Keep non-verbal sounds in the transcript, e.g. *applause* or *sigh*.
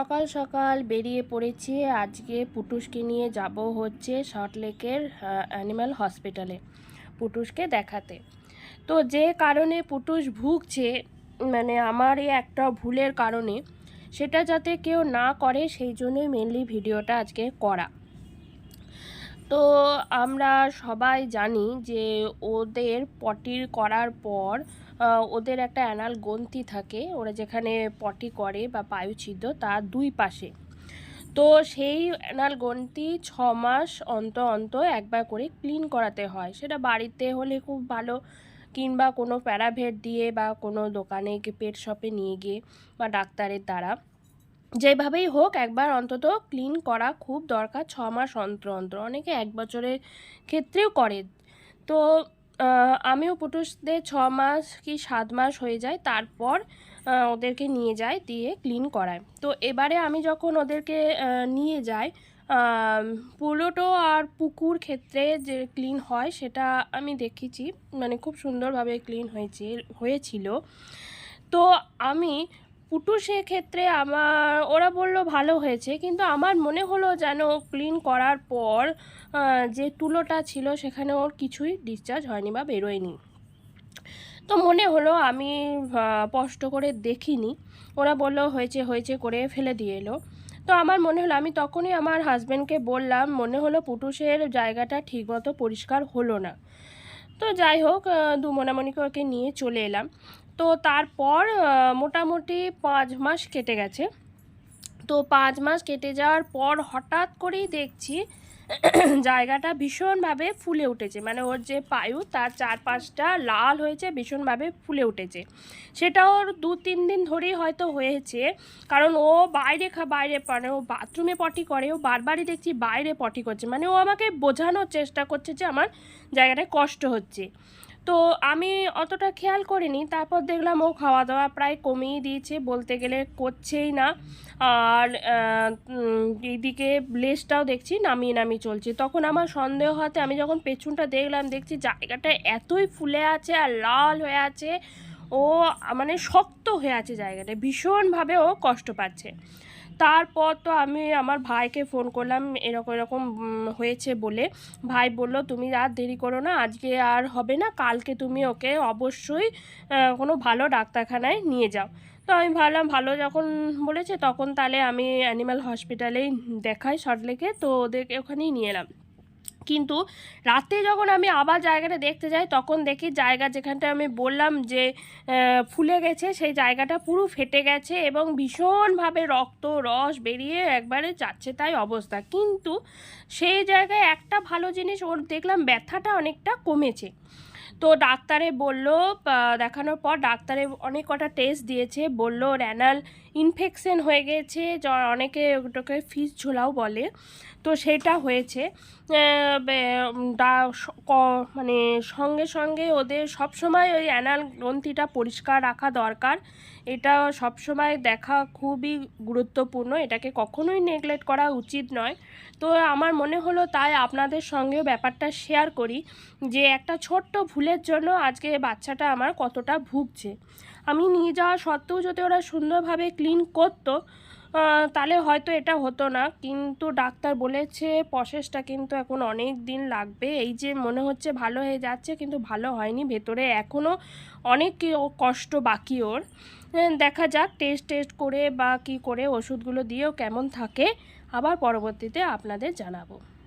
সকাল সকাল বেরিয়ে পড়েছি। আজকে পুটুসকে নিয়ে যাব হচ্ছে সল্টলেকের অ্যানিম্যাল হসপিটালে পুটুসকে দেখাতে। তো যে কারণে পুটুস ভুগছে মানে আমার এই একটা ভুলের কারণে, সেটা যাতে কেউ না করে, সেই জন্যই মেনলি ভিডিওটা আজকে করা। তো আমরা সবাই জানি যে ওদের পটির করার পর ওদের একটা অ্যানাল গ্রন্থি থাকে। ওরা যেখানে পটি করে বা পায়ুছিদ্র তার দুই পাশে। তো সেই অ্যানাল গ্রন্থি ছ মাস অন্তর অন্তর একবার করে ক্লিন করাতে হয়। সেটা বাড়িতে হলে খুব ভালো, কিংবা কোনো প্যারাভেট দিয়ে বা কোনো দোকানে পেট শপে নিয়ে গিয়ে, বা ডাক্তারের দ্বারা। যেভাবেই হোক, একবার অন্তত ক্লিন করা খুব দরকার, ছ মাস অন্তর অন্তর। অনেকে এক বছরের ক্ষেত্রেও করে। তো আমিও পুটুসদের ছ মাস কি সাত মাস হয়ে যায়, তারপর ওদেরকে নিয়ে যাই দিয়ে ক্লিন করায়। তো এবারে আমি যখন ওদেরকে নিয়ে যাই পুলোটো আর পুকুর ক্ষেত্রে যে ক্লিন হয়, সেটা আমি দেখেছি। মানে খুব সুন্দরভাবে ক্লিন হয়েছে, হয়েছিল। তো আমি পুটু সেক্ষেত্রে আমার, ওরা বলল ভালো হয়েছে, কিন্তু আমার মনে হলো যেন ক্লিন করার পর যে তুলোটা ছিল সেখানে ওর কিছুই ডিসচার্জ হয়নি বা বেরোয়নি। তো মনে হলো আমি স্পষ্ট করে দেখিনি। ওরা বলল হয়েছে হয়েছে করে ফেলে দিয়ে এলো। তো আমার মনে হলো, আমি তখনই আমার হাজব্যান্ডকে বললাম, মনে হলো পুটুসের জায়গাটা ঠিকমতো পরিষ্কার হলো না। তো যাই হোক দু মনামণিকে ওকে নিয়ে চলে এলাম। তো তারপর মোটামুটি পাঁচ মাস কেটে গেছে। তো পাঁচ মাস কেটে যাওয়ার পর হঠাৎ করেই দেখছি *clears throat* জায়গাটা ভীষণভাবে ফুলে উঠেছে। মানে ওর যে পায়ু, তার চারপাশটা লাল হয়েছে, ভীষণভাবে ফুলে উঠেছে। সেটা ওর দু তিন দিন ধরেই হয়তো হয়েছে। কারণ ও বাইরে খা, বাইরে মানে ও বাথরুমে পটি করে, ও বারবারই দেখছি বাইরে পটি করছে। মানে ও আমাকে বোঝানোর চেষ্টা করছে যে আমার জায়গাটায় কষ্ট হচ্ছে। তো আমি অতটা খেয়াল করিনি। তারপর দেখলাম ও খাওয়া দাওয়া প্রায় কমিয়ে দিয়েছে বলতে গেলে করছেই না। আর এইদিকে লেজটাও দেখছি নামিয়ে নামিয়ে চলছে। তখন আমার সন্দেহ হতে আমি যখন পেছনটা দেখলাম, দেখছি জায়গাটা এতই ফুলে আছে আর লাল হয়ে আছে। ও মানে শক্ত হয়ে আছে জায়গাটা। ভীষণভাবে ও কষ্ট পাচ্ছে। তারপর তো আমি আমার ভাইকে ফোন করলাম, এরকম এরকম হয়েছে বলে। ভাই বলল, তুমি আর দেরি করো না, আজকে আর হবে না, কালকে তুমি ওকে অবশ্যই কোনো ভালো ডাক্তারখানায় নিয়ে যাও। তো আমি ভাবলাম, ভালো যখন বলেছে, তখন তাহলে আমি অ্যানিম্যাল হসপিটালেই দেখাই সল্টলেকে তো ওদেরকে ওখানেই নিয়ে এলাম। কিন্তু রাতে যখন আমি আবার জায়গাটা দেখতে যাই, তখন দেখি জায়গা যেখানটা আমি বললাম যে ফুলে গেছে, সেই জায়গাটা পুরো ফেটে গেছে এবং ভীষণভাবে রক্ত, রস বেরিয়ে একবারে যাচ্ছে তাই অবস্থা। কিন্তু সেই জায়গায় একটা ভালো জিনিস ওর দেখলাম ব্যথাটা অনেকটা কমেছে। তো ডাক্তারে বলল দেখানোর পর ডাক্তারে অনেক কটা টেস্ট দিয়েছে, বলল র্যানাল ইনফেকশন হয়ে গেছে অনেকে ওটাকে ফিস ঝোলাও বলে। তো সেটা হয়েছে। মানে সঙ্গে সঙ্গে ওদের সব সময় ওই অ্যানাল গ্রন্থিটা পরিষ্কার রাখা দরকার। এটা সব সময় দেখা খুবই গুরুত্বপূর্ণ। এটাকে কখনোই নেগলেক্ট করা উচিত নয়। তো আমার মনে হলো তাই আপনাদের সঙ্গেও ব্যাপারটা শেয়ার করি যে একটা ছোট্ট ভুলের জন্য আজকে বাচ্চাটা আমার কতটা ভুগছে। আমি নিয়ে যাওয়া সত্ত্বেও যদি ওরা সুন্দরভাবে ক্লিন করতো তাহলে হয়তো এটা হতো না। কিন্তু ডাক্তার বলেছে প্রসেসটা কিন্তু এখন অনেক দিন লাগবে। এই যে মনে হচ্ছে ভালো হয়ে যাচ্ছে, কিন্তু ভালো হয়নি ভেতরে। এখনও অনেক কষ্ট বাকি ওর। দেখা যাক টেস্ট টেস্ট করে বা কি করে ওষুধগুলো দিয়েও কেমন থাকে। আবার পরবর্তীতে আপনাদের জানাব।